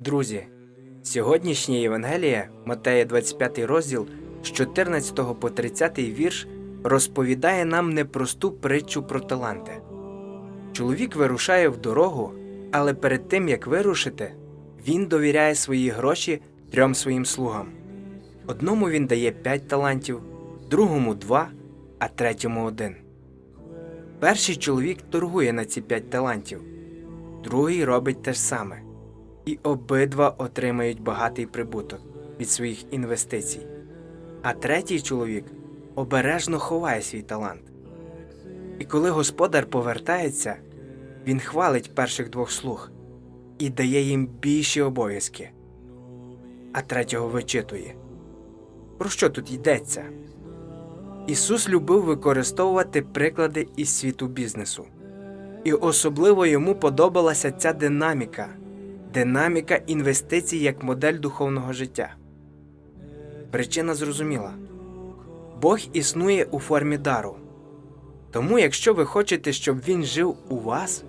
Друзі, сьогоднішнє Євангеліє, Матея 25 розділ з 14 по 30 вірш розповідає нам непросту притчу про таланти. Чоловік вирушає в дорогу, але перед тим як вирушити, він довіряє свої гроші трьом своїм слугам. Одному він дає п'ять талантів, другому два, а третьому один. Перший чоловік торгує на ці п'ять талантів, другий робить те ж саме, і обидва отримають багатий прибуток від своїх інвестицій. А третій чоловік обережно ховає свій талант. І коли господар повертається, він хвалить перших двох слуг і дає їм більші обов'язки, а третього вичитує. Про що тут йдеться? Ісус любив використовувати приклади із світу бізнесу. І особливо йому подобалася ця динаміка динаміка інвестицій як модель духовного життя. Причина зрозуміла Бог існує у формі дару. Тому, якщо ви хочете, щоб він жив у вас,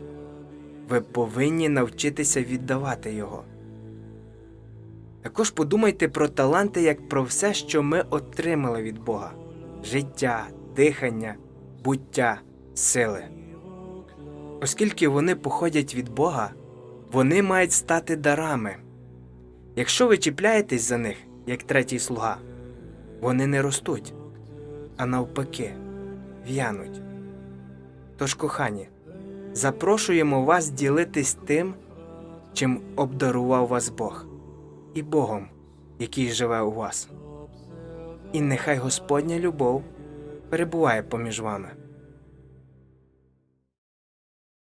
ви повинні навчитися віддавати його. Також подумайте про таланти як про все, що ми отримали від Бога життя, дихання, буття, сили. Оскільки вони походять від Бога, вони мають стати дарами. Якщо ви чіпляєтесь за них, як третій слуга, вони не ростуть, а навпаки, в'януть. Тож, кохані, запрошуємо вас ділитись тим, чим обдарував вас Бог, і Богом, який живе у вас. І нехай Господня любов перебуває поміж вами.